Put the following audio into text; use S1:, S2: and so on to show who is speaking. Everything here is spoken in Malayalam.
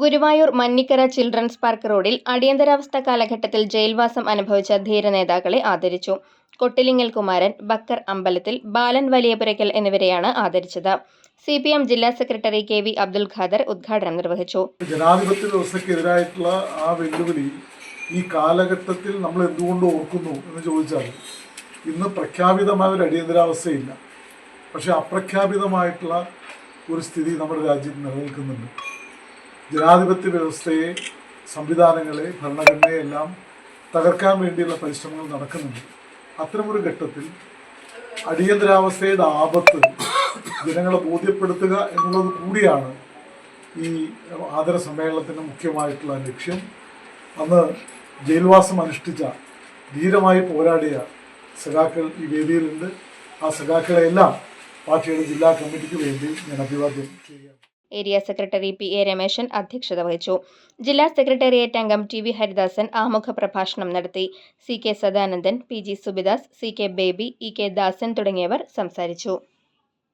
S1: ഗുരുവായൂർ മഞ്ഞിക്കര ചിൽഡ്രൻസ് പാർക്ക് റോഡിൽ അടിയന്തരാവസ്ഥ കാലഘട്ടത്തിൽ ജയിൽവാസം അനുഭവിച്ച ധീരനേതാക്കളെ ആദരിച്ചു. കൊട്ടിലിങ്ങൽ കുമാരൻ ബക്കർ അമ്പലത്തിൽ ബാലൻ വലിയപുരയ്ക്കൽ എന്നിവരെയാണ് ആദരിച്ചത്. സി പി എം ജില്ലാ secretary K V Abdul Khader ഉദ്ഘാടനം നിർവഹിച്ചു.
S2: ജനാധിപത്യ വ്യവസ്ഥക്കെതിരായിട്ടുള്ള ആ വെല്ലുവിളി ഈ കാലഘട്ടത്തിൽ നമ്മൾ എന്തുകൊണ്ട് ഓർക്കുന്നു എന്ന് ചോദിച്ചാൽ ഇന്ന് പ്രഖ്യാപിതമായ ഒരു അടിയന്തരാവസ്ഥയില്ല. പക്ഷെ അപ്രഖ്യാപിതമായിട്ടുള്ള ഒരു സ്ഥിതി നമ്മുടെ രാജ്യത്ത് നിലനിൽക്കുന്നുണ്ട്. ജനാധിപത്യ വ്യവസ്ഥയെ സംവിധാനങ്ങളെ ഭരണഘടനയെല്ലാം തകർക്കാൻ വേണ്ടിയുള്ള പരിശ്രമങ്ങൾ നടക്കുന്നുണ്ട്. അത്തരമൊരു ഘട്ടത്തിൽ അടിയന്തരാവസ്ഥയുടെ ആപത്ത് ജനങ്ങളെ ബോധ്യപ്പെടുത്തുക എന്നുള്ളത് കൂടിയാണ് ഈ ആദര സമ്മേളനത്തിന്റെ മുഖ്യമായിട്ടുള്ള ലക്ഷ്യം. അന്ന് ജയിൽവാസം അനുഷ്ഠിച്ച ധീരമായി പോരാടിയ സഖാക്കൾ ഈ വേദിയിലുണ്ട്. ആ സഖാക്കളെല്ലാം പാർട്ടിയുടെ ജില്ലാ കമ്മിറ്റിക്ക് വേണ്ടി ഞാൻ അഭിവാദ്യം ചെയ്യുകയാണ്.
S1: Area secretary P A Rameshan അധ്യക്ഷത വഹിച്ചു. ജില്ലാ സെക്രട്ടേറിയറ്റ് അംഗം ടി വി ഹരിദാസൻ ആമുഖ പ്രഭാഷണം നടത്തി. C K Sadanandan P G Subidas C K Baby E K Dasan തുടങ്ങിയവർ സംസാരിച്ചു.